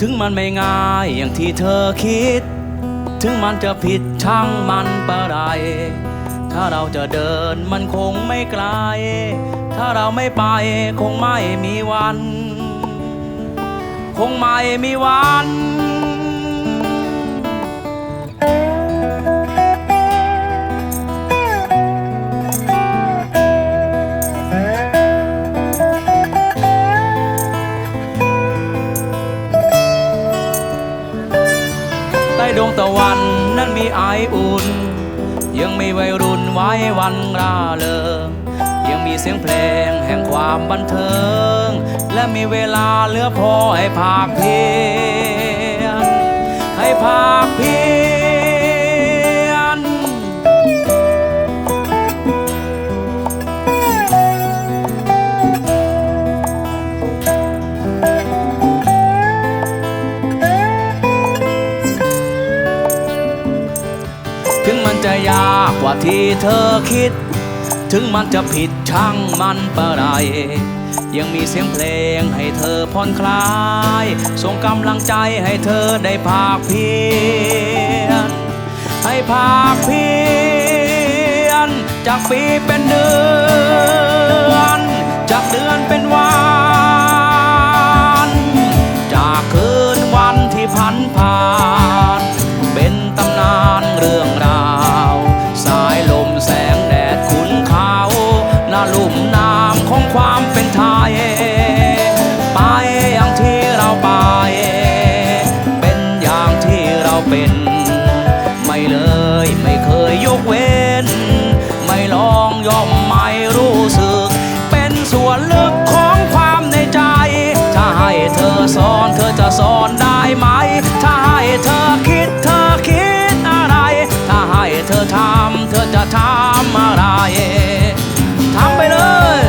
ถึงมันไม่ง่ายอย่างที่เธอคิด ถึงมันจะผิดช่างมันประไร ถ้าเราจะเดินมันคงไม่ไกล ถ้าเราไม่ไปคงไม่มีวัน คงไม่มีวัน ตะวันนั้นมีไออุ่น ยังมีวัยรุ่นไว้วันร่าเริงยังมีเสียงเพลงแห่งความบันเทิง และมีเวลาเหลือพอให้ภาคเพียรให้ภาคเพีย จะยากกว่าที่เธอคิด ถึงมันจะผิดช่างมันปะไร ยังมีเสียงเพลงให้เธอผ่อนคลาย ส่งกำลังใจให้เธอได้ภาคเพียรให้ภาคเพียรจากปีเป็นเดือน จากเดือนเป็นวันจากคืนวันที่พันผ่านเป็น ทำอะไรทำไปเลย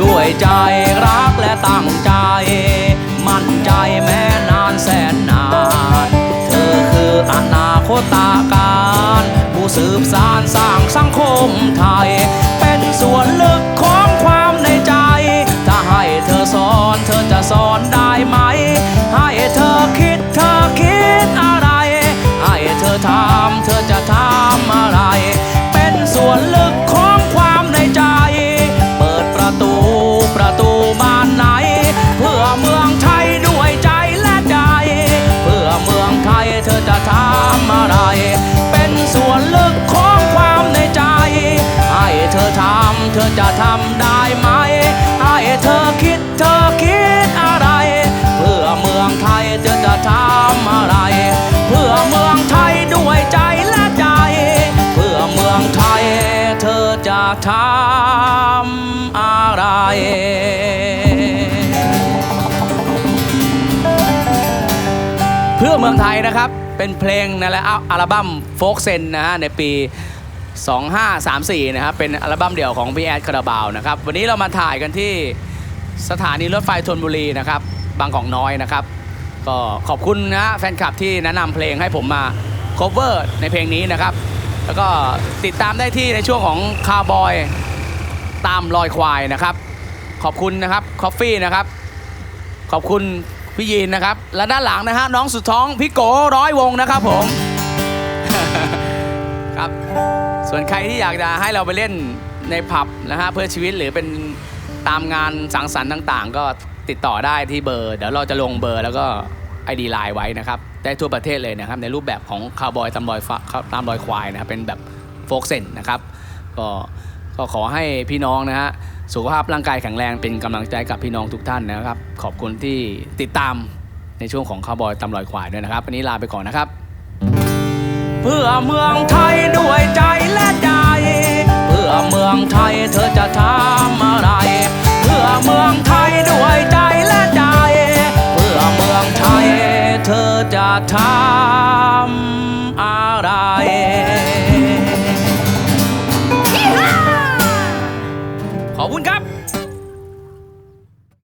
ด้วยใจรักและตั้งใจ มั่นใจแม้นานแสนนาน เธอคืออนาคตาการ ผู้สืบสารสร้างสังคมไทย ประตูบ้านไหน เพื่อเมืองไทยด้วยใจและใจ เพื่อเมืองไทยเธอจะทำอะไร เป็นส่วนลึกของความในใจ ให้เธอทำเธอจะทำได้ไหม ให้เธอคิดเธอคิดอะไร เพื่อเมืองไทยเธอจะทำอะไร ทำอะไร เพื่อเมืองไทยนะครับ เป็นเพลงในอัลบั้มโฟกเซนนะฮะในปี 2534 นะครับ เป็นอัลบั้มเดี่ยวของพี่แอดคาราบาวนะครับ วันนี้เรามาถ่ายกันที่สถานีรถไฟธนบุรีนะครับ บางกอกน้อยนะครับ ก็ขอบคุณนะแฟนคลับที่แนะนำเพลงให้ผมมา cover ในเพลงนี้นะครับ แล้วก็ติดตามได้ที่ในช่วงของคาร์บอยตามรอยควายนะครับ ขอบคุณนะครับคอฟฟี่นะครับ ขอบคุณพี่ยีนนะครับ และด้านหลังนะฮะน้องสุดท้องพี่โกร้อยวงนะครับผมครับส่วนใครที่อยากจะให้เราไปเล่นในผับนะฮะเพื่อชีวิตหรือเป็นตามงานสังสรรค์ต่าง ๆ ก็ติดต่อได้ที่เบอร์ เดี๋ยวเราจะลงเบอร์แล้วก็ ไอดีไลน์ไว้นะครับได้ทั่วประเทศเลยนะครับในรูปแบบของคาวบอยตามรอยฟ้าตามรอยควายนะครับเป็นแบบโฟกเซนนะครับก็ก็ขอให้พี่น้องนะฮะสุขภาพร่างกายแข็งแรงเป็นกำลังใจกับพี่น้องทุกท่านนะครับ ขอบคุณที่ติดตามในช่วงของคาวบอยตามรอยควายด้วยนะครับวันนี้ลาไปก่อนนะครับ เพื่อเมืองไทยด้วยใจและใจ ทำอะไร